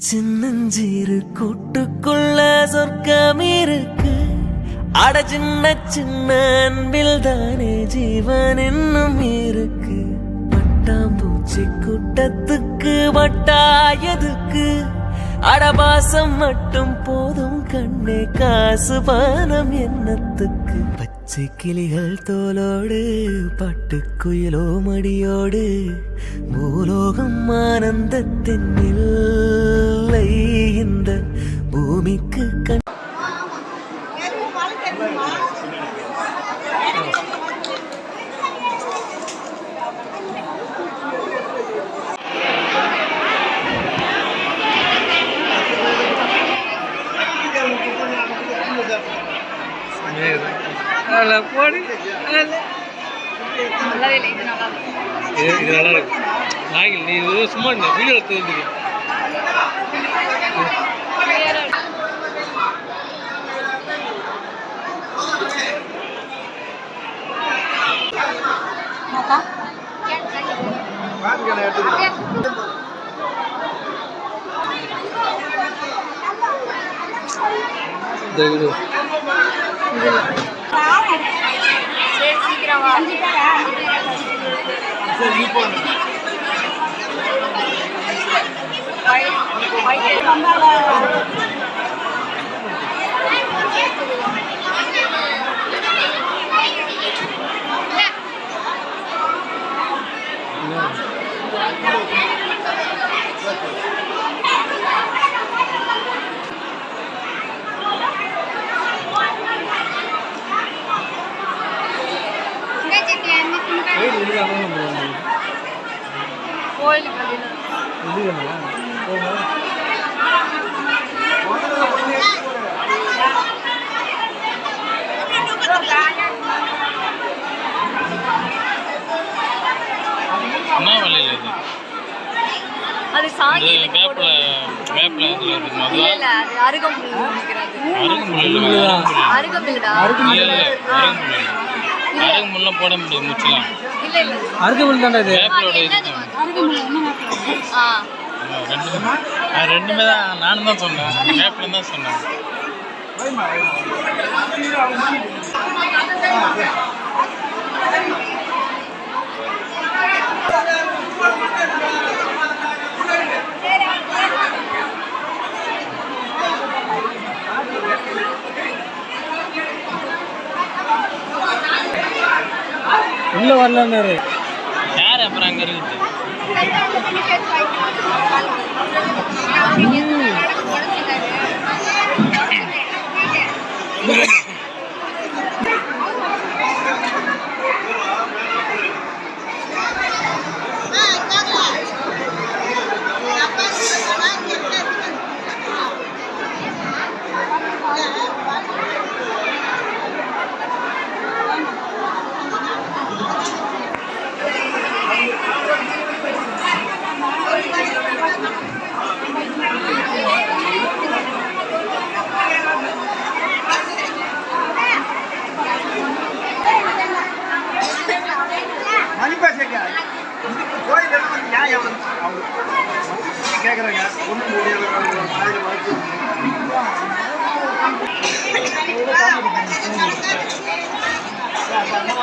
சின்னஞ்சீரு கூட்டுக்குள்ள சொர்க்கம் இருக்கு அட சின்ன சின்ன அன்பில் தானே ஜீவன் இன்னும் இருக்கு. பட்டாம்பூச்சி கூட்டத்துக்கு வட்டாயதுக்கு அடபாசம் மட்டும் போதும் கண்ணே காசு பானம் எண்ணத்துக்கு பச்சை கிளிகள் தோலோடு பட்டுக்குயிலோ மடியோடு பூலோகம் ஆனந்தத்தின் இல்லை இந்த பூமிக்கு கண் போடு. நல்லா இருக்கு இது இது நல்லா இருக்கு. நாய்கள் நீ சும்மா வீடியோ எடுத்து வந்துருக்கு இந்த இது சரி சீக்கிரம் வா ஏய், இது அதான் நம்ம போகணும். கோயிலுக்கு வெளியில இது வேணுமா? போமா? என்ன விலையில் இது அது சாங்கி இது வேப்பில வேப்பில இதில் இருக்குமா இல்ல அதுவா இல்ல அது அருகம்புல் நினைக்கிறது அருகுமுள்ள அருகம்புல்டா இல்லை இல்லை அருகுமுள்ள அருகுமுள்ள போட முடியும் முச்சலாம் இல்ல இல்ல. அறுக்கமுல் தானே இது? வேப்பிலோட இது ரெண்டுமே. ஆ, ரெண்டுமே தான். நானும் தான் சொன்னேன். வேப்பில தான் சொன்னேன். உள்ள வரலன்னாரு யார்? அப்புறம் அங்கே இருக்குது? மணிப்பாசைக்கா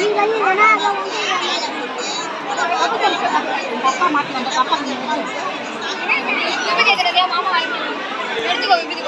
கொஞ்சம் ஊத்துறியா கொஞ்சம் ஊத்து எடுத்துக்கோ விபதி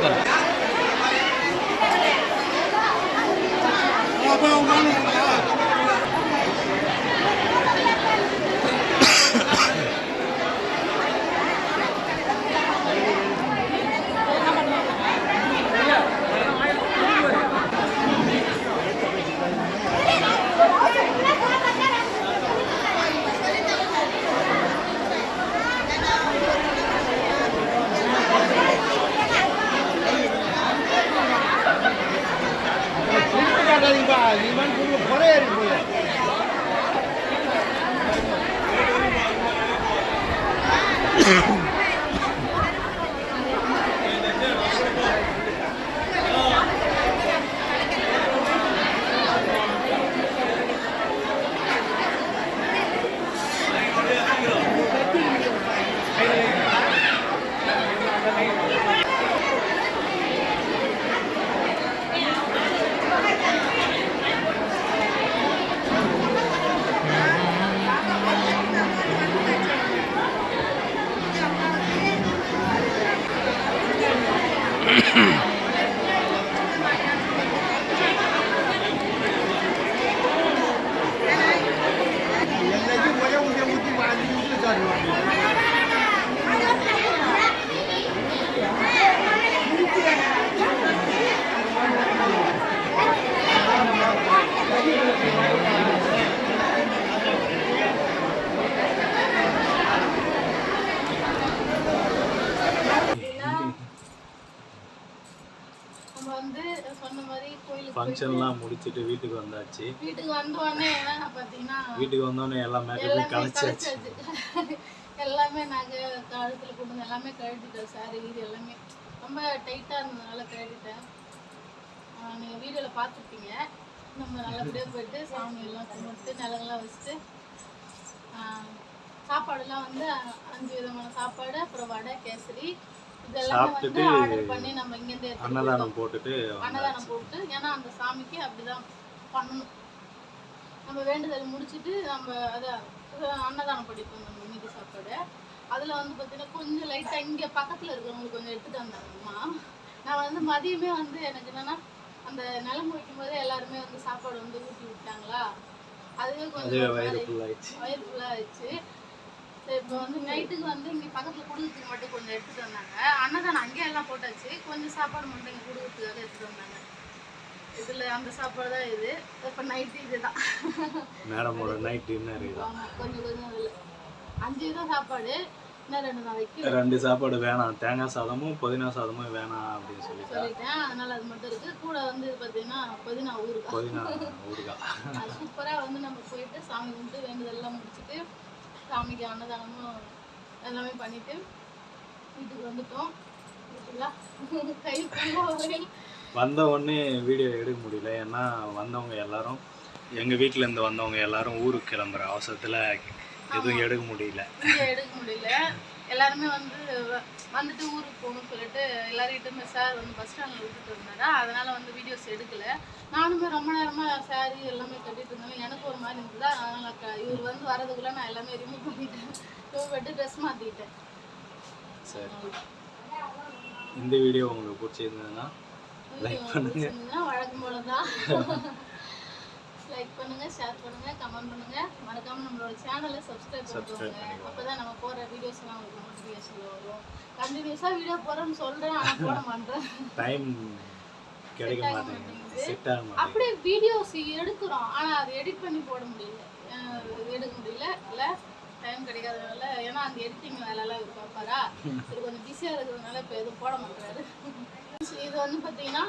total. நம்ம வந்து சொன்ன மாதிரி கோயிலுக்கு ஃபங்க்ஷன்லாம் முடிச்சிட்டு வீட்டுக்கு வந்தாச்சு. வீட்டுக்கு வந்த உடனே பார்த்தீங்கன்னா வீட்டுக்கு வந்தோடனே எல்லாமே கழிச்சாச்சு. எல்லாமே நாங்கள் கழுத்தில் கொண்டு வந்து எல்லாமே கழட்டிட்டோம் சாரி இது எல்லாமே. ரொம்ப டைட்டாக இருந்ததுனால கழட்டிட்டேன். நீங்கள் வீடியோவில் பார்த்துருப்பீங்க. நம்ம நல்லபடியாக போயிட்டு சாமி எல்லாம் கும்பிட்டு நிலங்கள்லாம் வச்சுட்டு சாப்பாடுலாம் வந்து அஞ்சு விதமான சாப்பாடு அப்புறம் வடை கேசரி சாப்பிட்டுட்டு அன்னதானம் போட்டுட்டு அன்னதானம் போட்டு ஏன்னா அந்த சாமிக்கு அப்படிதான் பண்ணணும். நம்ம வேண்டுதல் முடிச்சிட்டு நம்ம அதை அன்னதானம் படிப்போம் நம்ம மீதி சாப்பாடு. அதில் வந்து பார்த்தீங்கன்னா கொஞ்சம் லைட்டாக இங்கே பக்கத்தில் இருக்கிறவங்களுக்கு கொஞ்சம் எடுத்துட்டு வந்தாங்கம்மா. நான் வந்து மதியமே வந்து எனக்கு என்னன்னா அந்த நிலம் வைக்கும் போதே எல்லாருமே வந்து சாப்பாடு வந்து ஊட்டி விட்டாங்களா? அதுவே அதே கொஞ்சம் வயிறு ஃபுல்லாக ஆயிடுச்சு. இப்போ வந்து நைட்டுக்கு வந்து இங்கே பக்கத்தில் கொடுக்கறதுக்கு மட்டும் கொஞ்சம் எடுத்துட்டு வந்தாங்க. அன்னதானம் அங்கேயே எல்லாம் போட்டாச்சு. கொஞ்சம் சாப்பாடு மட்டும் இங்கே கொடுக்கறதுக்காக எடுத்துட்டு வந்தாங்க. இதில் அந்த சாப்பாடு தான் இது. இப்போ நைட்டு இதுதான். மேடமோட நைட் டின்னர் கொஞ்சம் கொஞ்சம் அதில். அஞ்சு தான் சாப்பாடு. இன்னும் ரெண்டு சாப்பாடு வேணாம். தேங்காய் சாதமும் புதினா சாதமும் வேணாம் அப்படின்னு சொல்லிட்டா? சொல்லிட்டேன். அதனால அது மட்டும் இருக்கு. கூட வந்து பார்த்தீங்கன்னா புதினா ஊறுகாய். புதினா ஊறுகாய். அது சூப்பராக வந்து நம்ம போயிட்டு சாமி கும்பிட்டு வேண்டுதெல்லாம் முடிச்சுட்டு சாமிக்கு அன்னதானமும் எல்லாமே பண்ணிட்டு வீட்டுக்கு வந்துட்டோம். வந்த உடனே வீடியோ எடுக்க முடியல. ஏன்னா வந்தவங்க எல்லாரும் எங்கள் வீட்டில் இருந்து வந்தவங்க எல்லாரும் ஊருக்கு கிளம்புற அவசரத்தில் எதுவும் எடுக்க முடியல. எடுக்க முடியல. எல்லாருமே வந்து வந்துட்டு ஊருக்கு போகணும்னு சொல்லிட்டு எல்லார்கிட்டயுமே சார் வந்து பஸ் ஸ்டாண்டில் விட்டுட்டு அதனால வந்து வீடியோஸ் எடுக்கல. நானுமே ரொம்ப நேரமா சாரி எல்லாமே கட்டிட்டு இருந்தாலும் எனக்கு ஒரு மாதிரி இருந்ததா. அதனால இவர் வந்து வரதுக்குள்ள நான் எல்லாமே ரிமூவ் பண்ணிட்டேன். ரிமூவ் பண்ணிட்டு ட்ரெஸ் மாற்றிக்கிட்டேன் சரி. இந்த வீடியோ உங்களுக்கு பிடிச்சிருந்ததுன்னா லைக் பண்ணுங்க. வழக்கம் போல தான் லைக் பண்ணுங்க ஷேர் பண்ணுங்க கமெண்ட் பண்ணுங்க. மறக்காம நம்மளோட சேனலை சப்ஸ்கிரைப் பண்ணிக்கோங்க. அப்பதான் நம்ம போற வீடியோஸ் எல்லாம் உங்களுக்கு நோட்டிஃபிகேஷன் வரும். கண்டினியூஸா வீடியோ போறேன்னு சொல்றேன் ஆனா போட மாட்டேன். டைம் கிடைக்க மாட்டேங்குது. செட் ஆக மாட்டேங்குது. அப்படியே வீடியோஸ் எடுக்கிறோம். ஆனா அதை எடிட் பண்ணி போட முடியல. எடுக்க முடியல. இல்ல டைம் கிடைக்காதனால. ஏன்னா அந்த எடிட்டிங் வேலைலாம் இவர் பார்ப்பாரா? கொஞ்சம் பிஸியாக இருக்கிறதுனால இப்போ எதுவும் போட மாட்டாரு இது வந்து பார்த்தீங்கன்னா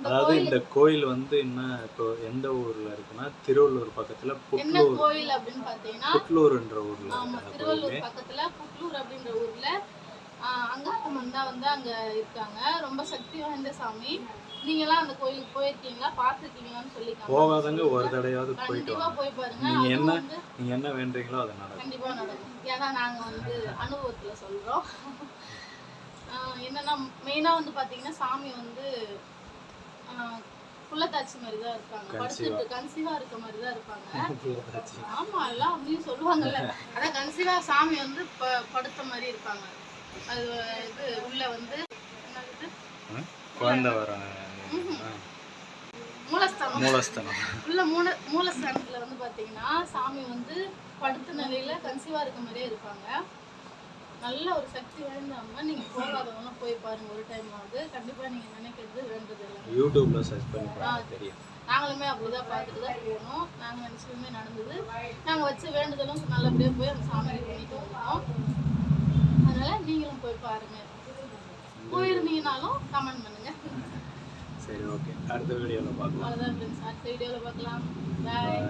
அதாவது இந்த கோயில் வந்து என்ன இப்போ எந்த ஊர்ல இருக்குன்னா திருவள்ளூர் பக்கத்துல என்ன கோயில் அப்படின்னு பார்த்தீங்கன்னா புட்லூர்ன்ற ஊர்ல ஆமா திருவள்ளூர் பக்கத்துல புட்லூர் அப்படின்ற ஊர்ல அங்காத்தம்மன் தான் வந்து அங்க இருக்காங்க. ரொம்ப சக்தி வாய்ந்த சாமி. நீங்களாம் அந்த கோயிலுக்கு போயிருக்கீங்களா? பார்த்துருக்கீங்களான்னு சொல்லி போகாதங்க ஒரு. தடவையாவது போயிட்டு வாங்க. போய் பாருங்க. நீங்க என்ன நீங்க என்ன வேண்டுறீங்களோ அது நடக்கும். கண்டிப்பா நடக்கும். ஏன்னா நாங்க வந்து அனுபவத்துல சொல்றோம். என்னன்னா மெயினா வந்து பாத்தீங்கன்னா சாமி வந்து குள்ளத்தாச்சி மாதிரி தான் இருப்பாங்க. படுத்துட்டு கன்சீவா இருக்க மாதிரி தான் இருப்பாங்க ஆமா எல்லாம் அப்படின்னு சொல்லுவாங்கல்ல. அதான் கன்சீவா சாமி வந்து படுத்த மாதிரி இருப்பாங்க. அது இது உள்ள வந்து என்னது? குழந்தை வர மூலஸ்தானம். மூலஸ்தானம். உள்ள மூல மூலஸ்தானத்துல வந்து பாத்தீங்கன்னா சாமி வந்து படுத்த நிலையில கன்சீவா இருக்க மாதிரியே இருப்பாங்க. நல்ல ஒரு சக்தி வாய்ந்த அம்மா நீங்க போகாதவங்க போய் பாருங்க ஒரு டைம் ஆகுது கண்டிப்பா நீங்க நினைக்கிறது வேண்டது இல்லை. யூடியூப்ல சர்ச் பண்ணி தெரியும். நாங்களுமே அப்படிதான் பார்த்துட்டு தான் போனோம் நாங்க நினைச்சதுமே நடந்தது. நாங்க வச்ச வேண்டுதலும் நல்லபடியா போய் அந்த சாமிக்கு பண்ணிட்டு வந்தோம். அதனால நீங்களும் போய் பாருங்க. போயிருந்தீங்கனாலும் கமெண்ட் பண்ணுங்க. சரி ஓகே அடுத்த வீடியோவில் பார்க்கலாம். அவ்வளோதான் ஃப்ரெண்ட்ஸ் அடுத்த வீடியோவில் பார்க்கலாம். பாய்